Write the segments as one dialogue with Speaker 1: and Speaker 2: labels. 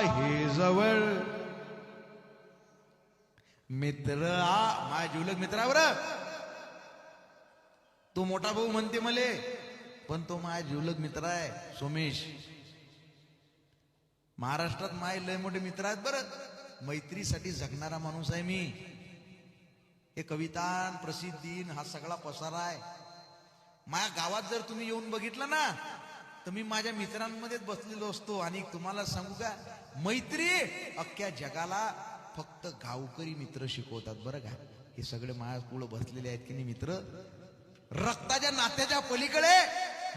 Speaker 1: हे जवळ. मित्र आ माझ्या जिवलग मित्रावर. तो मोठा भाऊ म्हणते मले पण तो माझ्या जिवलग मित्र आहे सोमेश. महाराष्ट्रात माय लय मोठे मित्र आहेत बरं. मैत्रीसाठी जगणारा माणूस आहे मी. हे कवितान प्रसिद्धीन हा सगळा पसारा आहे. माझ्या गावात जर तुम्ही येऊन बघितलं ना तर मी माझ्या मित्रांमध्येच बसलेलो असतो आणि तुम्हाला सांगू का? मैत्री अख्ख्या जगाला फक्त गावकरी मित्र शिकवतात. बरं का? हे सगळे माझ्या पुढे बसलेले आहेत की नाही मित्र? रक्ताच्या नात्याच्या पलीकडे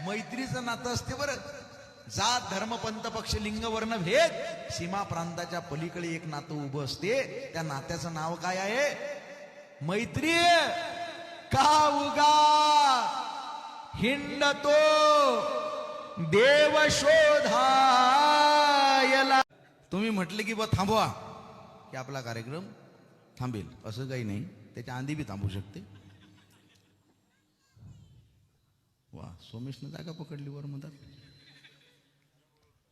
Speaker 1: मैत्रीचं नातं असते बरं. जात धर्म पंथ पक्ष लिंग वर्ण भेद सीमा प्रांताच्या पलीकडे एक नातं उभं असते. त्या नात्याचं नाव काय आहे? मैत्री का उगा हिंडतो. देव शोधायला. तुम्ही म्हटले की बा थांबवा की आपला कार्यक्रम थांबेल. असं काही नाही. त्याच्या आधी बी थांबू शकते. वा सोमेशनं जागा पकडली वर म्हणतात.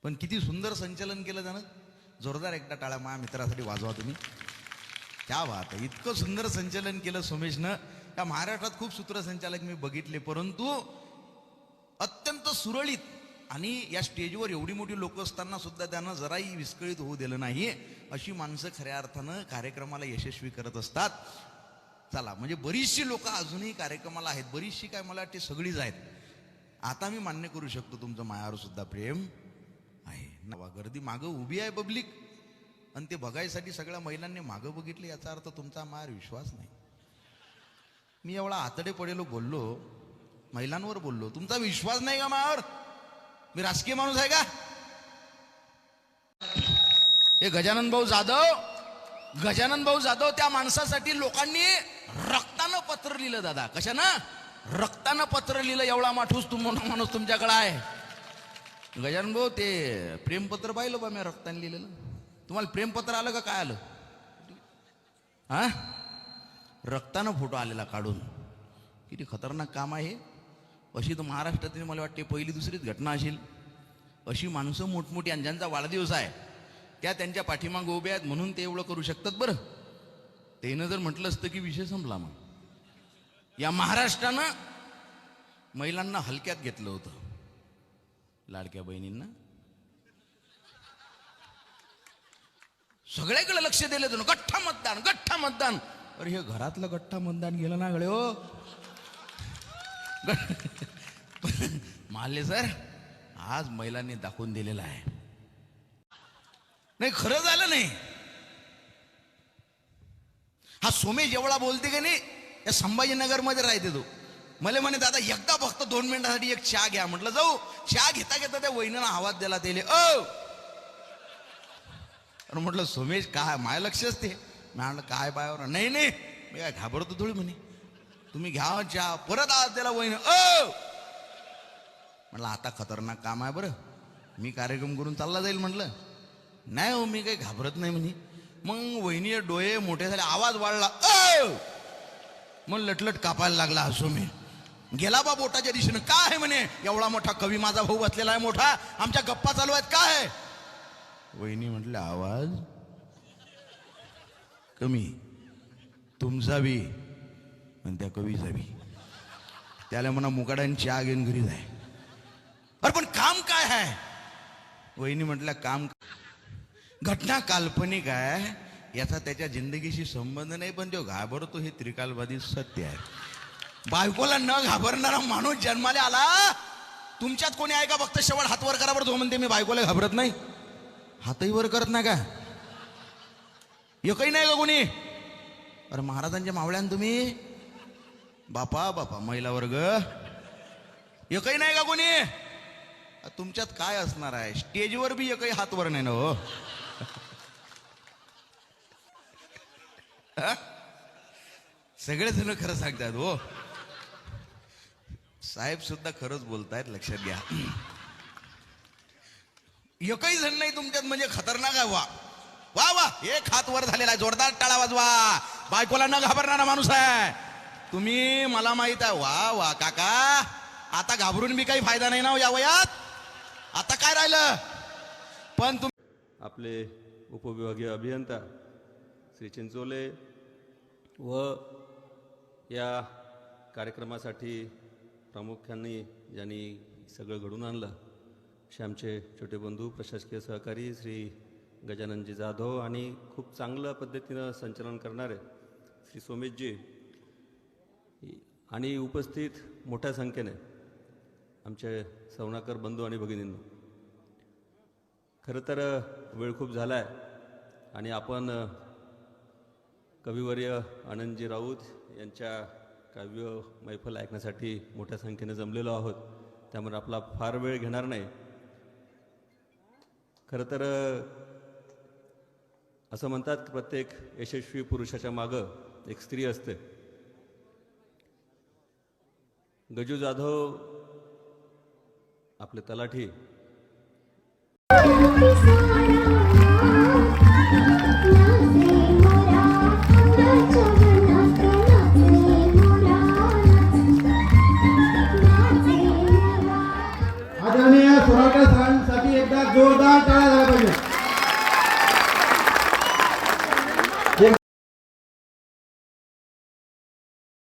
Speaker 1: पण किती सुंदर संचलन केलं त्यानं. जोरदार एकदा टाळा माझ्या मित्रासाठी वाजवा तुम्ही. त्या बात इतकं सुंदर संचलन केलं सोमेशनं. त्या महाराष्ट्रात खूप सूत्रसंचालक मी बघितले परंतु सुरळीत. आणि या स्टेजवर एवढी मोठी लोक असताना सुद्धा त्यांना जराही विस्कळीत होऊ दिलं नाही अशी माणसं खऱ्या अर्थानं कार्यक्रमाला यशस्वी करत असतात. चला म्हणजे बरीचशी लोक अजूनही कार्यक्रमाला आहेत. बरीचशी काय मला वाटते सगळीच आहेत. आता मी मान्य करू शकतो तुमचं मायावर सुद्धा प्रेम आहे. नवा गर्दी मागं उभी आहे पब्लिक. आणि ते बघायसाठी सगळ्या महिलांनी मागं बघितलं याचा अर्थ तुमचा मायावर विश्वास नाही. मी एवढा आतडे पडेलो बोललो महिलांवर बोललो. तुमचा विश्वास नाही का मावर मी राजकीय माणूस आहे का? हे गजानन भाऊ जाधव गजानन भाऊ जाधव त्या माणसासाठी लोकांनी रक्तानं पत्र लिहिलं दादा. कशानं? रक्तानं पत्र लिहिलं एवढा माठूस तुम माणूस तुमच्याकडे आहे. गजानन भाऊ ते प्रेमपत्र पाहिलं बा मी रक्ताने लिहिलेलं. तुम्हाला प्रेमपत्र आलं का काय आलं? हा? रक्तानं फोटो आलेला काढून. किती खतरनाक काम आहे अशी तर महाराष्ट्रातील मला वाटते पहिली दुसरीच घटना असेल. अशी माणसं मोठमोठी आणि ज्यांचा वाढदिवस आहे त्या त्यांच्या पाठीमाग उभ्या आहेत म्हणून ते एवढं करू शकतात बरं. त्यानं जर म्हटलं असतं की विषय संपला मग. या महाराष्ट्रानं महिलांना हलक्यात घेतलं होतं. लाडक्या बहिणींना. सगळ्याकडे लक्ष दिलं होतं. गठ्ठा मतदान गठ्ठा मतदान. अरे हे घरातलं गठ्ठा मतदान गेलं ना गळे हो मानले सर आज महिलांनी दाखवून दिलेला आहे. नाही खरं झालं नाही. हा सोमेश एवढा बोलते का नाही या संभाजीनगरमध्ये राहते तो. मला म्हणे दादा एकदा फक्त दोन मिनिटासाठी एक चहा घ्या. म्हटलं जाऊ चहा घेता घेता त्या वहिनीनं आवाज दिला त्याले. ओ! अरे म्हटलं सोमेश काय माय लक्ष असते. मी म्हटलं काय पायावर? नाही नाही मी काय घाबरतो थोडी म्हणे. तुम्ही घ्या चहा परत आज त्याला वहिनी. अ! म्हटलं आता खतरनाक काम आहे बरं. मी कार्यक्रम करून चालला जाईल म्हटलं नाही हो मी काही घाबरत नाही म्हणे. मग वहिनी डोळे मोठे झाले आवाज वाढला. अ! मग लटलट कापायला लागला असो मी. गेला बा बोटाच्या दिशेनं. काय आहे म्हणे? एवढा मोठा कवी माझा भाऊ बसलेला आहे मोठा. आमच्या गप्पा चालू आहेत. काय आहे? वहिनी म्हटलं आवाज कमी. तुमचा बी. आणि त्या कवी जावी त्याला म्हणा मुकाड्यांची आग येऊन घरी जाय. अरे पण काम काय आहे वहिनी म्हटलं काम घटना काल्पनिक आहे. याचा त्याच्या जिंदगीशी संबंध नाही पण जो घाबरतो हे त्रिकालवादी सत्य आहे. बायकोला न घाबरणारा माणूस जन्माला आला. तुमच्यात कोणी आहे का? फक्त शेवट हात वर करा बरं तो म्हणते मी बायकोला घाबरत नाही. हातही वर करत नाही का? एकही नाही का कोणी? अरे महाराजांच्या मावळ्यान तुम्ही? बापा बापा महिला वर्ग. एकही नाही का कोणी? तुमच्यात काय असणार आहे? स्टेजवर बी एकही हात वर नाही ना हो? सगळेजण खरं सांगतात हो. साहेब सुद्धा खरंच बोलतायत लक्षात घ्या. एकही जण नाही तुमच्यात म्हणजे खतरनाक आहे वा. वा वा. एक हात वर झालेला आहे. जोरदार टाळा वाजवा. बायकोला न घाबरणारा माणूस आहे. तुम्ही मला माहीत आहे. वा वा काका. आता घाबरून बी काही फायदा नाही ना हो या वयात? आता काय राहिलं? पण तुम्ही
Speaker 2: आपले उपविभागीय अभियंता श्री चिंचोले व या कार्यक्रमासाठी प्रामुख्याने ज्यांनी सगळं घडून आणलं. असे आमचे छोटे बंधू प्रशासकीय सहकारी श्री गजाननजी जाधव आणि खूप चांगल्या पद्धतीनं संचलन करणारे श्री सोमेशजी आणि उपस्थित मोठ्या संख्येने आमचे सवनाकर बंधू आणि भगिनींनो खरं तर वेळ खूप झाला आहे आणि आपण कविवर्य आनंदजी राऊत यांच्या काव्य मैफल ऐकण्यासाठी मोठ्या संख्येने जमलेलो आहोत. त्यामुळे आपला फार वेळ घेणार नाही. खरं तर असं म्हणतात की प्रत्येक यशस्वी पुरुषाच्या मागं एक स्त्री असते. गजू जाधव आपले तलाठी.
Speaker 3: आदरणीय सोराटे सरांसाठी एकदा जोरदार टाळा